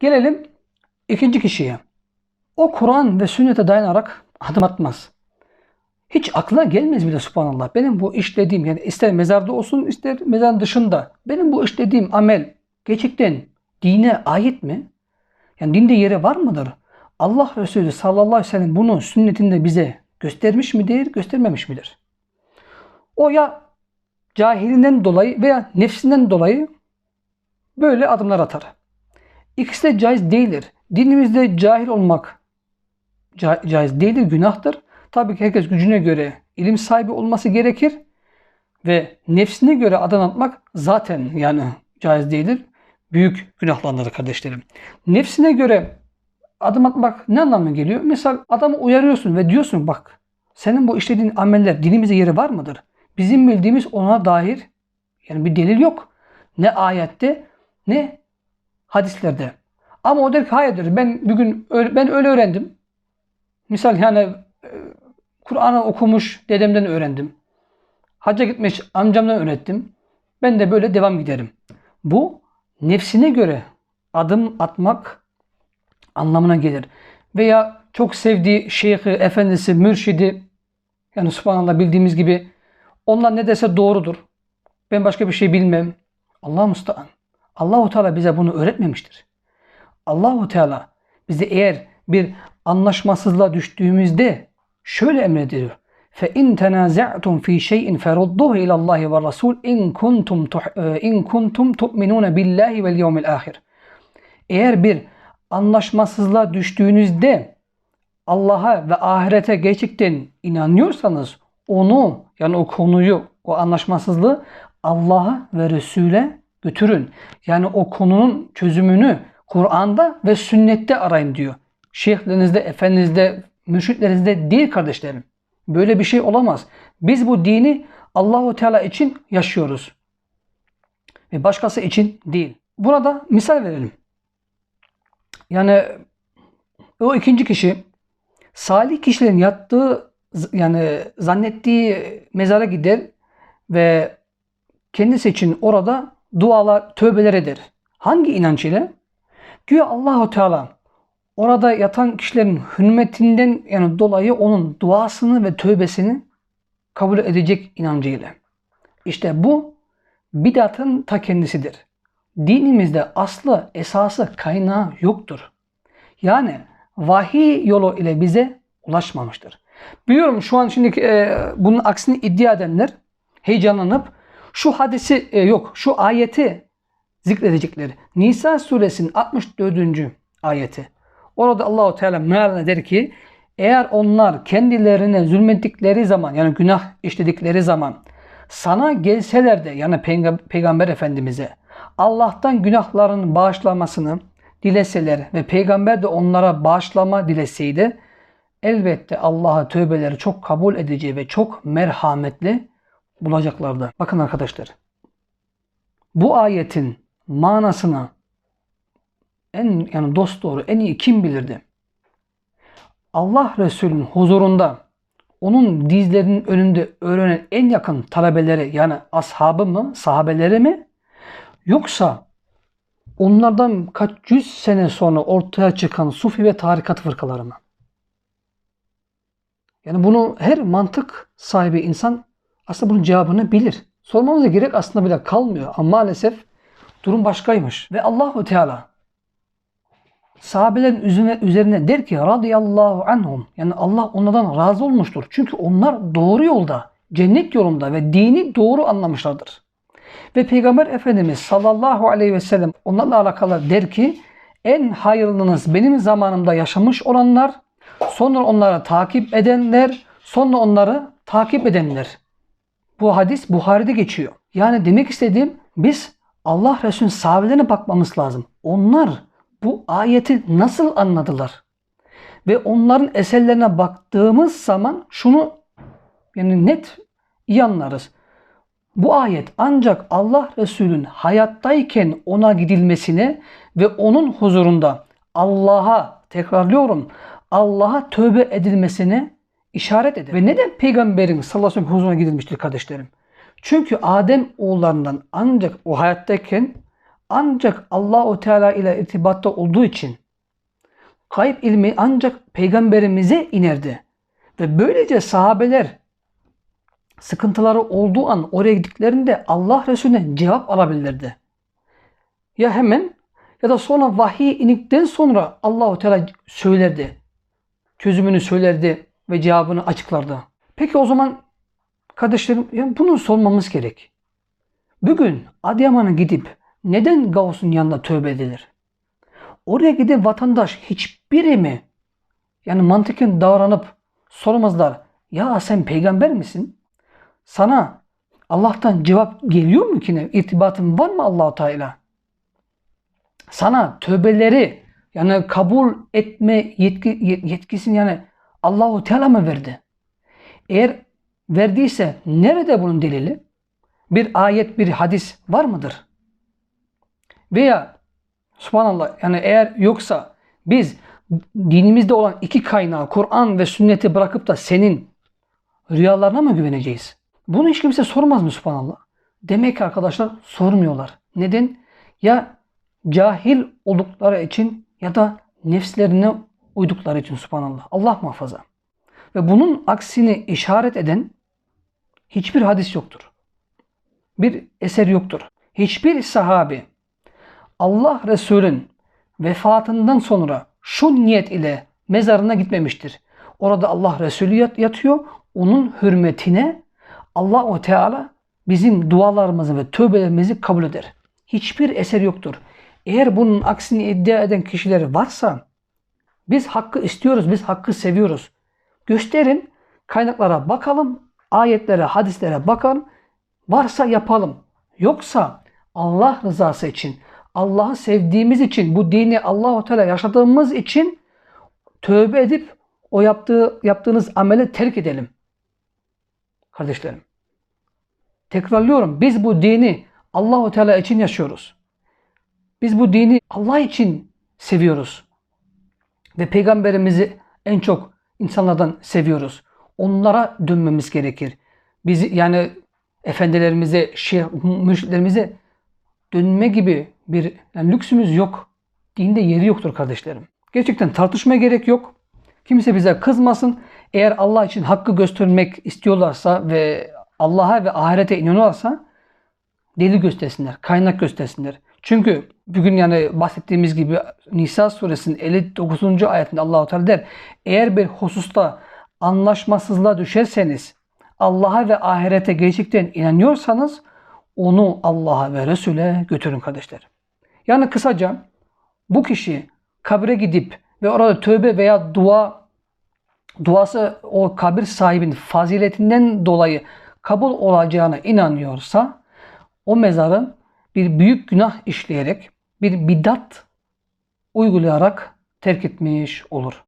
Gelelim ikinci kişiye. O Kur'an ve sünnete dayanarak adım atmaz. Hiç aklına gelmez bile subhanallah. Benim bu işlediğim yani ister mezarda olsun ister mezarın dışında. Benim bu işlediğim amel gerçekten dine ait mi? Yani dinde yeri var mıdır? Allah Resulü sallallahu aleyhi ve sellem bunu sünnetinde bize göstermiş midir, göstermemiş midir? O ya cahilinden dolayı veya nefsinden dolayı böyle adımlar atar. İkisi de caiz değildir. Dinimizde cahil olmak ca- caiz değildir, günahtır. Tabii ki herkes gücüne göre ilim sahibi olması gerekir ve nefsine göre adım atmak zaten yani caiz değildir. Büyük günahlanır kardeşlerim. Nefsine göre adım atmak ne anlamına geliyor? Mesela adamı uyarıyorsun ve diyorsun bak senin bu işlediğin ameller dinimize yeri var mıdır? Bizim bildiğimiz ona dair yani bir delil yok. Ne ayette ne hadislerde. Ama o der ki hayırdır ben bugün öyle, ben öyle öğrendim. Misal yani e, Kur'an'ı okumuş dedemden öğrendim. Hacca gitmiş amcamdan öğrettim. Ben de böyle devam giderim. Bu nefsine göre adım atmak anlamına gelir. Veya çok sevdiği şeyhi, efendisi, mürşidi yani subhanallah bildiğimiz gibi onlar ne dese doğrudur. Ben başka bir şey bilmem. Allah mustaan. Allahu Teala bize bunu öğretmemiştir. Allahu Teala bize eğer bir anlaşmasızlığa düştüğümüzde şöyle emrediyor. Fe in tenaza'tum fi şey'in ferudduhu ila Allah ve Rasul in kuntum tuh- in kuntum tu'minun billahi vel yevmil ahir. Eğer bir anlaşmasızlığa düştüğünüzde Allah'a ve ahirete gerçekten inanıyorsanız onu yani o konuyu, o anlaşmasızlığı Allah'a ve Resul'e götürün. Yani o konunun çözümünü Kur'an'da ve sünnette arayın diyor. Şeyhlerinizde, efendinizde, mürşitlerinizde değil kardeşlerim. Böyle bir şey olamaz. Biz bu dini Allahu Teala için yaşıyoruz. Ve başkası için değil. Burada misal verelim. Yani o ikinci kişi salih kişilerin yattığı yani zannettiği mezara gider ve kendisi için orada dualar, tövbeler eder. Hangi inanç ile? Güya Allahu Teala orada yatan kişilerin hürmetinden yani dolayı onun duasını ve tövbesini kabul edecek inancıyla. İşte bu bidatın ta kendisidir. Dinimizde aslı, esası, kaynağı yoktur. Yani vahiy yolu ile bize ulaşmamıştır. Biliyorum şu an şimdi e, bunun aksini iddia edenler heyecanlanıp şu hadisi e, yok, şu ayeti zikredecekleri. Nisa suresinin 64. ayeti. Orada Allahu Teala mealen der ki eğer onlar kendilerine zulmettikleri zaman yani günah işledikleri zaman sana gelseler de yani Peygamber, Peygamber Efendimiz'e Allah'tan günahlarının bağışlamasını dileseler ve peygamber de onlara bağışlama dileseydi elbette Allah'a tövbeleri çok kabul edeceği ve çok merhametli bulacaklardı. Bakın arkadaşlar. Bu ayetin manasına en yani dost doğru en iyi kim bilirdi? Allah Resulü'nün huzurunda onun dizlerinin önünde öğrenen en yakın talebeleri yani ashabı mı, sahabeleri mi? Yoksa onlardan kaç yüz sene sonra ortaya çıkan sufi ve tarikat fırkaları mı? Yani bunu her mantık sahibi insan aslında bunun cevabını bilir. Sormamıza gerek aslında bile kalmıyor. Ama maalesef durum başkaymış. Ve Allahu Teala sahabelerin üzerine, üzerine der ki radıyallahu anhum yani Allah onlardan razı olmuştur. Çünkü onlar doğru yolda, cennet yolunda ve dini doğru anlamışlardır. Ve Peygamber Efendimiz sallallahu aleyhi ve sellem onlarla alakalı der ki en hayırlınız benim zamanımda yaşamış olanlar, sonra onları takip edenler, sonra onları takip edenler. Bu hadis Buhari'de geçiyor. Yani demek istediğim biz Allah Resulü'nün sahabelerine bakmamız lazım. Onlar bu ayeti nasıl anladılar? Ve onların eserlerine baktığımız zaman şunu yani net iyi anlarız. Bu ayet ancak Allah Resulü'nün hayattayken ona gidilmesine ve onun huzurunda Allah'a tekrarlıyorum Allah'a tövbe edilmesine işaret eder. Ve neden peygamberin sallallahu aleyhi ve sellem huzuruna gidilmiştir kardeşlerim? Çünkü Adem oğullarından ancak o hayattayken ancak Allahu Teala ile irtibatta olduğu için kayıp ilmi ancak peygamberimize inerdi. Ve böylece sahabeler sıkıntıları olduğu an oraya gittiklerinde Allah Resulüne cevap alabilirlerdi. Ya hemen ya da sonra vahiy indikten sonra Allahu Teala söylerdi. Çözümünü söylerdi ve cevabını açıklardı. Peki o zaman kardeşlerim yani bunu sormamız gerek. Bugün Adıyaman'a gidip neden Gavus'un yanında tövbe edilir? Oraya giden vatandaş hiçbiri mi yani mantıken davranıp sormazlar. Ya sen peygamber misin? Sana Allah'tan cevap geliyor mu ki ne? İrtibatın var mı Allah-u Teala? Sana tövbeleri yani kabul etme yetki, yetkisini yani Allahu Teala mı verdi? Eğer verdiyse nerede bunun delili? Bir ayet, bir hadis var mıdır? Veya subhanallah yani eğer yoksa biz dinimizde olan iki kaynağı Kur'an ve sünneti bırakıp da senin rüyalarına mı güveneceğiz? Bunu hiç kimse sormaz mı subhanallah? Demek ki arkadaşlar sormuyorlar. Neden? Ya cahil oldukları için ya da nefslerine uydukları için subhanallah. Allah muhafaza. Ve bunun aksini işaret eden hiçbir hadis yoktur. Bir eser yoktur. Hiçbir sahabi Allah Resulün vefatından sonra şu niyet ile mezarına gitmemiştir. Orada Allah Resulü yatıyor. Onun hürmetine Allah o Teala bizim dualarımızı ve tövbelerimizi kabul eder. Hiçbir eser yoktur. Eğer bunun aksini iddia eden kişiler varsa biz hakkı istiyoruz, biz hakkı seviyoruz. Gösterin, kaynaklara bakalım, ayetlere, hadislere bakalım. Varsa yapalım. Yoksa Allah rızası için, Allah'ı sevdiğimiz için, bu dini Allahu Teala yaşadığımız için tövbe edip o yaptığı yaptığınız ameli terk edelim. Kardeşlerim. Tekrarlıyorum. Biz bu dini Allahu Teala için yaşıyoruz. Biz bu dini Allah için seviyoruz. Ve peygamberimizi en çok insanlardan seviyoruz. Onlara dönmemiz gerekir. Biz yani efendilerimize, şeyh, mürşitlerimize dönme gibi bir yani lüksümüz yok. Dinde yeri yoktur kardeşlerim. Gerçekten tartışmaya gerek yok. Kimse bize kızmasın. Eğer Allah için hakkı göstermek istiyorlarsa ve Allah'a ve ahirete inanıyorlarsa delil göstersinler, kaynak göstersinler. Çünkü bugün yani bahsettiğimiz gibi Nisa suresinin 59. ayetinde Allahu Teala der. Eğer bir hususta anlaşmasızlığa düşerseniz Allah'a ve ahirete gerçekten inanıyorsanız onu Allah'a ve Resul'e götürün kardeşler. Yani kısaca bu kişi kabre gidip ve orada tövbe veya dua duası o kabir sahibinin faziletinden dolayı kabul olacağına inanıyorsa o mezarın bir büyük günah işleyerek bir bidat uygulayarak terk etmiş olur.